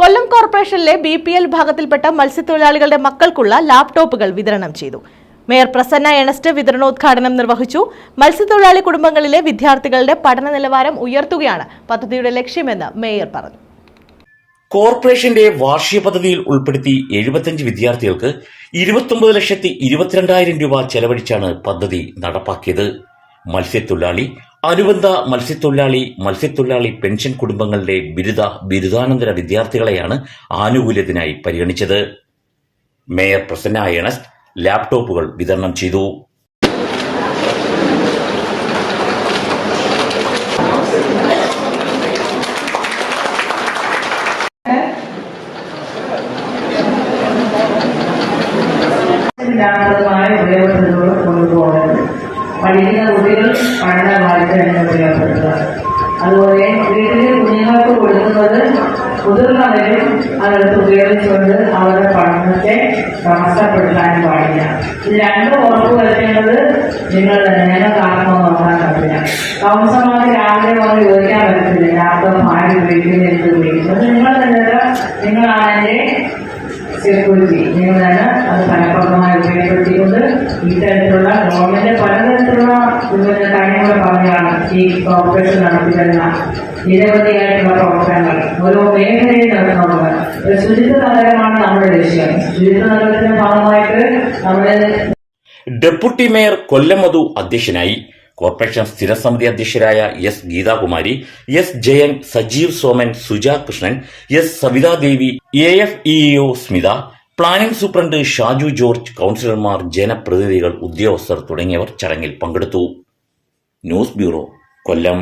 കൊല്ലം കോർപ്പറേഷനിലെ B P L വിഭാഗത്തിൽപ്പെട്ട മത്സ്യത്തൊഴിലാളികളുടെ മക്കൾക്കുള്ള ലാപ്ടോപ്പുകൾ വിതരണം ചെയ്തു. മേയർ പ്രസന്ന എണസ്റ്റ് വിതരണോദ്ഘാടനം നിർവഹിച്ചു. മത്സ്യത്തൊഴിലാളി കുടുംബങ്ങളിലെ വിദ്യാർത്ഥികളുടെ പഠന നിലവാരം ഉയർത്തുകയാണ് പദ്ധതിയുടെ ലക്ഷ്യമെന്ന് മേയർ പറഞ്ഞു. കോർപ്പറേഷന്റെ വാർഷിക പദ്ധതിയിൽ ഉൾപ്പെടുത്തി എഴുപത്തിയഞ്ച് വിദ്യാർത്ഥികൾക്ക് ഇരുപത്തൊമ്പത് ലക്ഷത്തി ഇരുപത്തിരണ്ടായിരം രൂപ ചെലവഴിച്ചാണ് പദ്ധതി നടപ്പാക്കിയത്. മത്സ്യത്തൊഴിലാളി അനുബന്ധ മത്സ്യത്തൊഴിലാളി മത്സ്യത്തൊഴിലാളി പെൻഷൻ കുടുംബങ്ങളുടെ ബിരുദ ബിരുദാനന്തര വിദ്യാർത്ഥികളെയാണ് ആനുകൂല്യത്തിനായി പരിഗണിച്ചത്. മേയർ പ്രസന്ന എണസ്റ്റ് ലാപ്ടോപ്പുകൾ വിതരണം ചെയ്തു. ലാഭകരമായ തന്നെ ഉപയോഗപ്പെടുത്തുക അതുപോലെ വീട്ടിലെ കുഞ്ഞുങ്ങൾക്ക് കൊടുക്കുന്നത് മുതിർന്നവരും അതെടുത്ത് ഉപയോഗിച്ചുകൊണ്ട് അവരുടെ പഠനത്തെ തടസ്സപ്പെടുത്താനും പാടില്ല. ഇത് രണ്ടും വരുത്തേണ്ടത് നിങ്ങൾ തന്നെ ഞങ്ങൾ കാരണം നോക്കാൻ പറ്റില്ല. താമസമാർക്ക് രാവിലെ വന്ന് ചോദിക്കാൻ പറ്റത്തില്ല. ലാപ്ടോപ്പ് ആര് ഉപയോഗിക്കുന്നു എന്ത് നിങ്ങൾ തന്നെ നിങ്ങളാണ് സെക്യൂരിറ്റി തന്നെ അത് ഫലപ്രദമായി ഉപയോഗപ്പെടുത്തിക്കൊണ്ട് ഇത്തരത്തിലുള്ള ഗവൺമെന്റ് പലതരത്തിലുള്ള വിവിധ കഴിഞ്ഞ പറഞ്ഞാണ് ഈ കോർപ്പറേഷൻ നടത്തിവരുന്ന നിരവധിയായിട്ടുള്ള പ്രവർത്തനങ്ങൾ. ഓരോ മേഖലയിൽ നടത്തുന്നത് ശുചിത്വ നഗരമാണ് നമ്മുടെ ലക്ഷ്യം. ശുചിത്വ നഗരത്തിന്റെ ഭാഗമായിട്ട് നമ്മുടെ ഡെപ്യൂട്ടി മേയർ കൊല്ലമധു അധ്യക്ഷനായി. കോർപ്പറേഷൻ സ്ഥിരസമിതി അധ്യക്ഷരായ S Geethakumari S Jayan Sajeev Soman Suja Krishnan S Savithadevi A F EO Smitha planning superintendent Shaju George കൌൺസിലർമാർ ജനപ്രതിനിധികൾ ഉദ്യോഗസ്ഥർ തുടങ്ങിയവർ ചടങ്ങിൽ പങ്കെടുത്തു. News bureau Kollam.